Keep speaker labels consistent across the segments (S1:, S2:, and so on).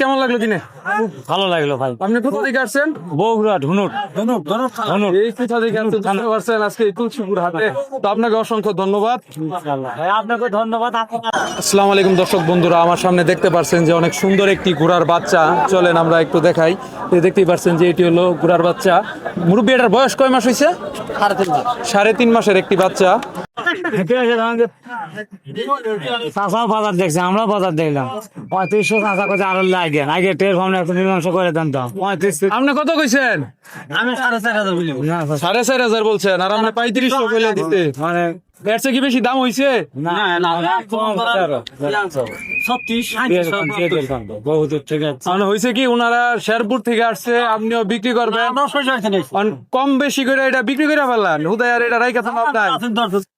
S1: কেমন লাগল কিনে
S2: ভালো লাগল ভাই।
S1: আপনি কোথা থেকে আসছেন?
S2: বগুড়া ধুনুট ধনুট ধনুট
S1: এই কোথা থেকে আসছেন? পারছেন আজকে তুলসীপুর হাটে। তো আপনাকে অসংখ্য ধন্যবাদ।
S2: আপনাকে ধন্যবাদ
S1: আসসালামু আলাইকুম দর্শক বন্ধুরা। আমার সামনে দেখতে পাচ্ছেন যে অনেক সুন্দর একটি ঘোড়ার বাচ্চা। চলেন আমরা একটু দেখাই। দেখতেই পাচ্ছেন যে এটি হলো ঘোড়ার বাচ্চা। মুরব্বী এটার বয়স কয় মাস হয়েছে সাড়ে তিন মাসের একটি বাচ্চা।
S2: চাষাও বাজার দেখছে আমরাও বাজার দেখলাম। পঁয়ত্রিশশো চাষা করছে আরও লাগে। আগে টের ভাবনা একটু মীমাংস করে দেন তো। পঁয়ত্রিশ
S1: আপনি কত কইছেন?
S2: আমি সাড়ে চার হাজার বলি।
S1: সাড়ে চার হাজার বলছেন আর আপনি পঁয়ত্রিশশো কইলে দিতে।
S2: মানে
S1: এর কি বেশি দাম হইছে?
S2: না না ছত্রিশ বহুত ঠিক আছে
S1: হয়েছে কি ওনারা শেরপুর থেকে আসছে আপনিও বিক্রি করবেন? কম বেশি করে এটা বিক্রি করে ফেললেন হুদায় আর এটা রাইকা আপনার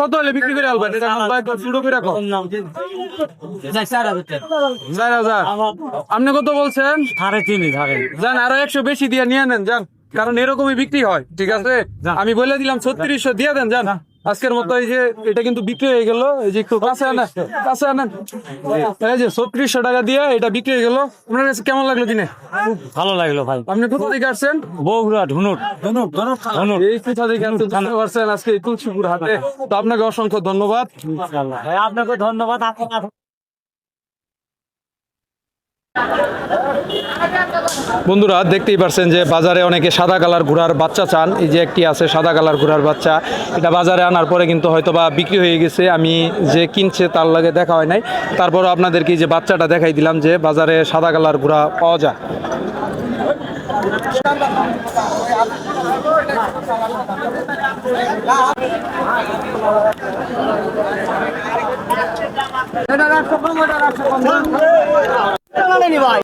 S1: কত হলে বিক্রি করে এটা আমার করে রাখো। চার হাজার আপনি কত বলছেন?
S2: সাড়ে তিন
S1: যান আরও একশো বেশি দিয়ে নিয়ে নেন যান। কারণ এরকমই বিক্রি হয় ঠিক আছে? আমি বলে দিলাম ছত্রিশশো দিয়ে দেন যান। আজকের মতো এই যে এটা কিন্তু বিক্রি হয়ে গেল। এই যে একটু কাছে আনেন কাছে আনেন। এই যে ছত্রিশশো টাকা দিয়ে এটা বিক্রি হয়ে গেল। আপনার কাছে কেমন লাগল কিনে
S2: ভালো লাগল ভাই।
S1: আপনি কোথা থেকে আসছেন?
S2: বগুড়া ধুনুট।
S1: এই কোথা থেকে জানতে পারছেন আজকে তুলসীপুর হাতে তো আপনাকে অসংখ্য ধন্যবাদ।
S2: আপনাকে ধন্যবাদ।
S1: বন্ধুরা, দেখতেই পারছেন যে বাজারে অনেকে সাদা কালার ঘোড়ার বাচ্চা চান। এই যে একটি আছে সাদা কালার ঘোড়ার বাচ্চা। এটা বাজারে আনার পরে কিন্তু হয়তো বা বিক্রি হয়ে গেছে। আমি যে কিনছে তার লাগে দেখা হয় নাই। তারপরও আপনাদেরকে যে বাচ্চাটা দেখাই দিলাম যে বাজারে সাদা কালার ঘোড়া পাওয়া যায়। on anybody.